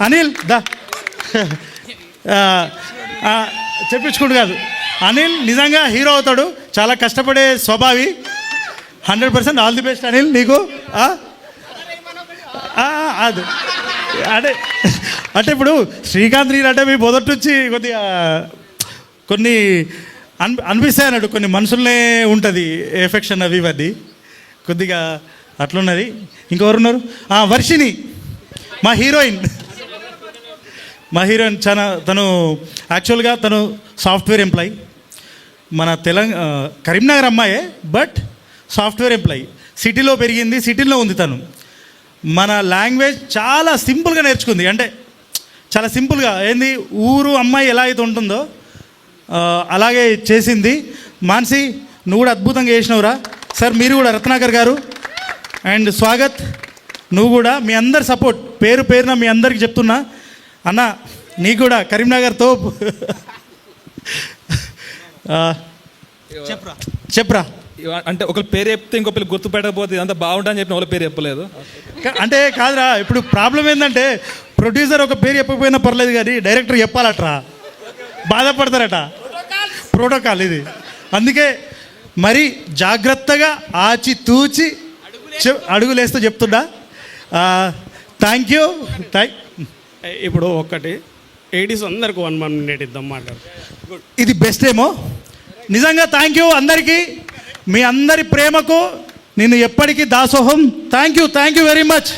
అనిల్ దా. చెప్పించుకుంటు కాదు. అనిల్ నిజంగా హీరో అవుతాడు. చాలా కష్టపడే స్వభావి. Hundred percent all the best Anil నీకు? అది. అంటే అంటే ఇప్పుడు శ్రీకాంత్ నీరు అంటే మీ మొదటి నుంచి కొద్దిగా కొన్ని అన్ అనిపిస్తాయి అన్నట్టు. కొన్ని మనుషులనే ఉంటుంది ఎఫెక్షన్ అవి ఇవన్నీ. కొద్దిగా అట్లున్నది. ఇంకెవరున్నారు? వర్షిని మా హీరోయిన్. మా హీరోయిన్ చాలా తను యాక్చువల్గా తను సాఫ్ట్వేర్ ఎంప్లాయీ మన తెలంగాణ కరీంనగర్ అమ్మాయే బట్ సాఫ్ట్వేర్ ఎంప్లాయీ సిటీలో పెరిగింది సిటీలో ఉంది తను. మన లాంగ్వేజ్ చాలా సింపుల్గా నేర్చుకుంది. అంటే చాలా సింపుల్గా ఏంది ఊరు అమ్మాయి ఎలా అయితే ఉంటుందో అలాగే చేసింది. మాన్సి నువ్వు కూడా అద్భుతంగా చేసినవురా. సార్ మీరు కూడా రత్నాకర్ గారు. అండ్ స్వాగత్ నువ్వు కూడా మీ అందరి సపోర్ట్ పేరు పేరున మీ అందరికి చెప్తున్నా. అన్న నీకు కూడా కరీంనగర్తో ఆ, చెప్పరా? చెప్పరా? అంటే ఒకరి పేరు చెప్తే ఇంకో పిల్లలు గుర్తుపెట్టకపోతే ఇదంతా బాగుంటుందని చెప్పిన వాళ్ళ పేరు చెప్పలేదు. అంటే కాదురా ఇప్పుడు ప్రాబ్లం ఏంటంటే ప్రొడ్యూసర్ ఒక పేరు చెప్పకపోయినా పర్లేదు కానీ డైరెక్టర్ చెప్పాలట్రా. బాధపడతారట. ప్రోటోకాల్ ఇది. అందుకే మరి జాగ్రత్తగా ఆచి తూచి చె- అడుగులేస్తూ చెప్తున్నా థ్యాంక్ యూ. థ్యాంక్ ఇప్పుడు ఒక్కటి ఎయిటీస్ అందరికి వన్ వన్ మినిట్ ఇద్దాం మాట్లాడు. ఇది బెస్ట్ ఏమో. నిజంగా థ్యాంక్ యూ అందరికీ. మీ అందరి ప్రేమకు నేను ఎప్పటికీ దాసోహం. Thank you thank you very much